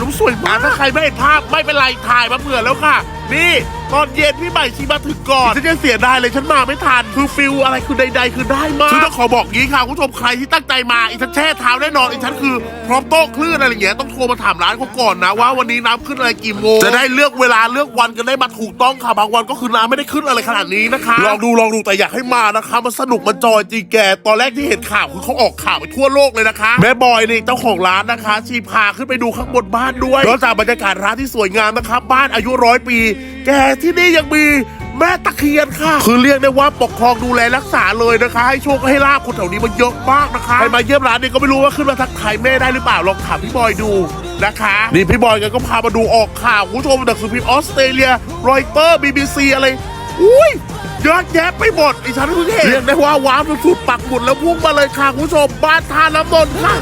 รู้สวยมากถ้าใครไม่เห็นภาพไม่เป็นไรถ่ายมาเผื่อแล้วค่ะ นี่ตอนเย็นพี่ใหม่ชีมาถึงก่อนฉันยังเสียดายเลยฉันมาไม่ทัน คือฟิลอะไรคือใด ๆ คือได้มากคือต้องขอบอกงี้ค่ะคุณผู้ชมใครที่ตั้งใจมาอีฉันแช่เท้าแน่นอนอีฉันคือ พร้อมโต๊ะคลื่นอะไรอย่างเงี้ยต้องโทรมาถามร้านเขาก่อนนะว่าวันนี้น้ำขึ้นอะไรกี่โมงจะได้เลือกเวลาเลือกวันกันได้มาถูกต้องค่ะบางวันก็คือน้ำไม่ได้ขึ้นอะไรขนาดนี้นะคะลองดูลองดูแต่อยากให้มานะคะมันสนุกมันจอยจริงแกตอนแรกที่เห็นข่าวคือเขาออกข่าวไปทั่วโลกเลยนะคะ แม่บอยนี่เจ้าของร้านนะคะ ชีพาขึ้นไปดูข้างบนบ้านด้วยนอกจากบรรยากาศร้านที่สวยงามนะครับบ้านอายุร้อยปีแกที่นี่ยังมีแม่ตะเคียนค่ะ คือเรียกได้ว่าปกครองดูแลรักษาเลยนะคะ ให้โชคให้ลาบคนแถวนี้มันเยอะมากนะคะ ใครมาเยี่ยมร้านนี่ก็ไม่รู้ว่าขึ้นมาทักทายแม่ได้หรือเปล่า ลองถามพี่บอยดูนะคะ นี่พี่บอยแกันก็พามาดูออกข่าวคุณผู้ชมจากสุพิมพ์ออสเตรเลียรอยเตอร์บีบีซีอะไร อุ้ยเยอะแยะไปหมดอีฉันเพิ่งเห็นเรียกได้ว่าว้าวสุดๆปักหมุดแล้วพุ่งมาเลยค่ะคุณผู้ชมบ้านทาน้ำนนท์ค่ะ